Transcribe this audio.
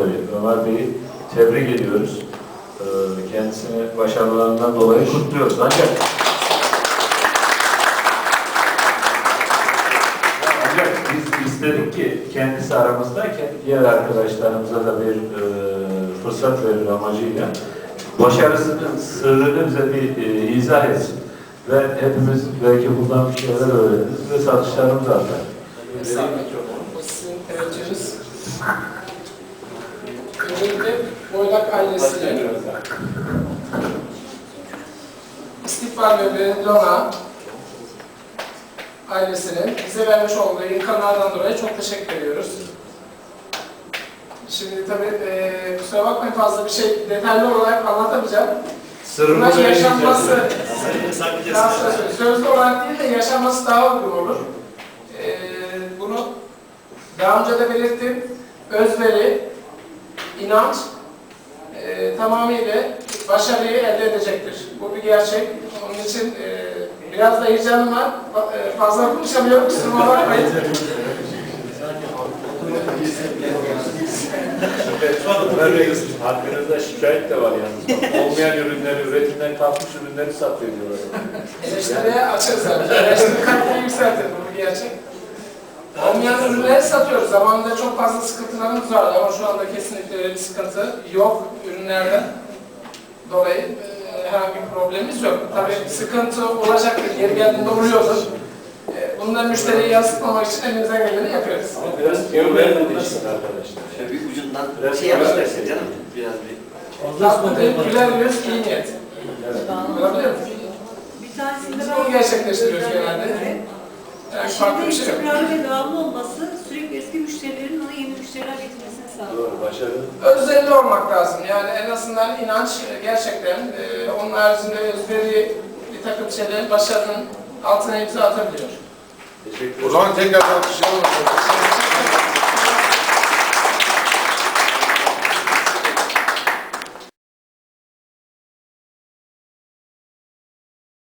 Ömer Bey'i tebrik ediyoruz. Ee, Kendisini başarılarından dolayı kutluyoruz. Ancak Ancak biz istedik ki kendisi aramızdayken diğer arkadaşlarımıza da bir e, fırsat verir amacıyla başarısının sırrını bize bir e, izah etsin. Ve hepimiz belki buradan bir şeyler öğreniriz ve satışlarımız artar. Sizin teveccühünüz. Öncelikle Boylak ailesine, İstikbal ve Belediyona ailesinin bize vermiş olduğu imkanlardan dolayı çok teşekkür ediyoruz. Şimdi tabii eee kusura bakmayın fazla bir şey detaylı olarak anlatamayacağım. Bunlar Sırrımızı yaşanması, daha sözlü, sözlü olarak değil de yaşanması daha uygun olur. Ee, bunu daha önce de belirttim. Özveri, inanç e, tamamıyla başarıyı elde edecektir. Bu bir gerçek. Onun için e, biraz da heyecanım var. E, Fazla konuşamıyorum, kusuruma bakmayın. Hakkınızda şikayet de var yalnız. Olmayan ürünleri, üretimden kalkmış ürünleri satıyor diyorlar. Eleştiriye açığız zaten. Eleştiri kaliteli yükseltir. Bu bir gerçek. Olmayan ürünleri satıyoruz. Zamanında çok fazla sıkıntılarımız vardı ama şu anda kesinlikle öyle bir sıkıntı yok ürünlerden dolayı e, herhangi bir problemimiz yok. Tabii sıkıntı olacaktır, yeri geldiğinde oluyordur. E, bunu da müşteriye yansıtmamak için elimizden geleni yapıyoruz. Ama biraz teorilerle değişsin arkadaşlar. Şöyle bir ucundan Biraz şey yapmak istersen canım. Biraz bir. Tatlı değil, güler yüz, iyi niyet. Olabilir mi? Bir tanesinde ben... bunu gerçekleştiriyoruz genelde. Farklı bir şey yok. istikrarlı ve devamlı olması sürekli eski müşterilerin ona yeni müşteriler getirmesini sağlıyor. Doğru, başarı. Özverili olmak lazım. Yani en azından inanç e, gerçekten e, onun haricinde özveri bir takım şeylerin başarının altına imza atabiliyor. Teşekkür O zaman tekrar alkışlayalım.